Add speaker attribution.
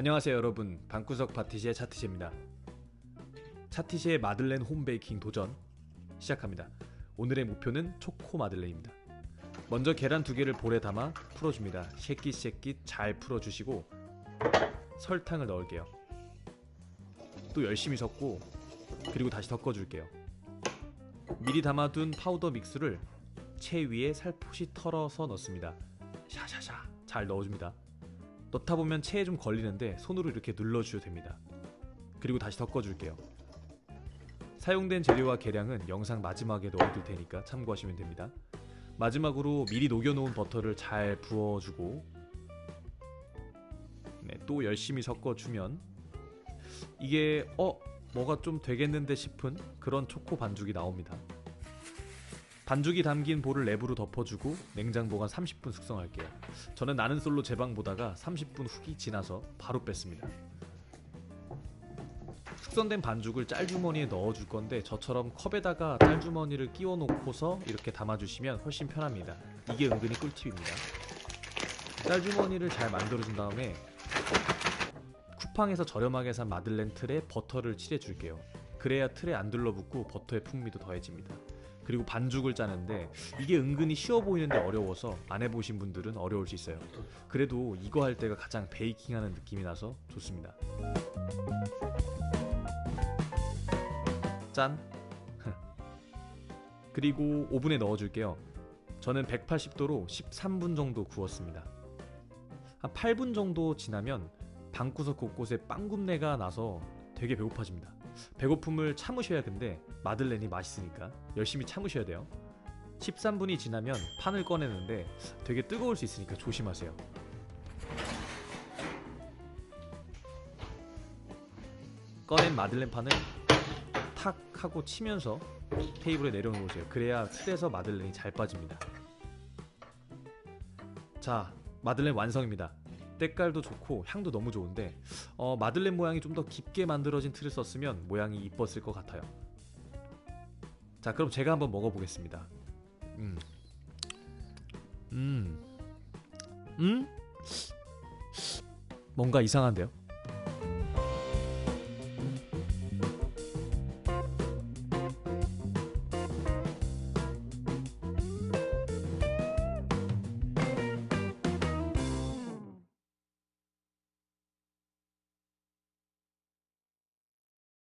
Speaker 1: 안녕하세요 여러분. 방구석 파티시의 차티시입니다. 차티시의 마들렌 홈베이킹 도전 시작합니다. 오늘의 목표는 초코 마들렌입니다. 먼저 계란 두 개를 볼에 담아 풀어줍니다. 쉐킷쉐킷 잘 풀어주시고 설탕을 넣을게요. 또 열심히 섞고 그리고 다시 섞어줄게요. 미리 담아둔 파우더 믹스를 채 위에 살포시 털어서 넣습니다. 샤샤샤. 잘 넣어줍니다 넣다 보면 체에 좀 걸리는데 손으로 이렇게 눌러주셔도 됩니다. 그리고 다시 섞어줄게요. 사용된 재료와 계량은 영상 마지막에 넣어둘 테니까 참고하시면 됩니다. 마지막으로 미리 녹여놓은 버터를 잘 부어주고 네, 또 열심히 섞어주면 이게 어 뭐가 좀 되겠는데 싶은 그런 초코 반죽이 나옵니다. 반죽이 담긴 볼을 랩으로 덮어주고 냉장 보관 30분 숙성할게요. 저는 나는 솔로 제 방 보다가 30분 훅이 지나서 바로 뺐습니다. 숙성된 반죽을 짤주머니에 넣어줄 건데 저처럼 컵에다가 짤주머니를 끼워 놓고서 이렇게 담아주시면 훨씬 편합니다. 이게 은근히 꿀팁입니다. 짤주머니를 잘 만들어준 다음에 쿠팡에서 저렴하게 산 마들렌 틀에 버터를 칠해줄게요. 그래야 틀에 안 들러붙고 버터의 풍미도 더해집니다. 그리고 반죽을 짜는데 이게 은근히 쉬워 보이는데 어려워서 안 해보신 분들은 어려울 수 있어요. 그래도 이거 할 때가 가장 베이킹하는 느낌이 나서 좋습니다. 짠. 그리고 오븐에 넣어줄게요. 저는 180도로 13분 정도 구웠습니다. 한 8분 정도 지나면 방구석 곳곳에 빵굽내가 나서 되게 배고파집니다. 배고픔을 참으셔야 근데 마들렌이 맛있으니까 열심히 참으셔야 돼요. 13분이 지나면 판을 꺼내는데 되게 뜨거울 수 있으니까 조심하세요. 꺼낸 마들렌 판을 탁 하고 치면서 테이블에 내려놓으세요. 그래야 틀에서 마들렌이 잘 빠집니다. 자, 마들렌 완성입니다. 때깔도 좋고 향도 너무 좋은데 어, 마들렌 모양이 좀 더 깊게 만들어진 틀을 썼으면 모양이 이뻤을 것 같아요. 자, 그럼 제가 한번 먹어보겠습니다. 음, 음, 음, 뭔가 이상한데요?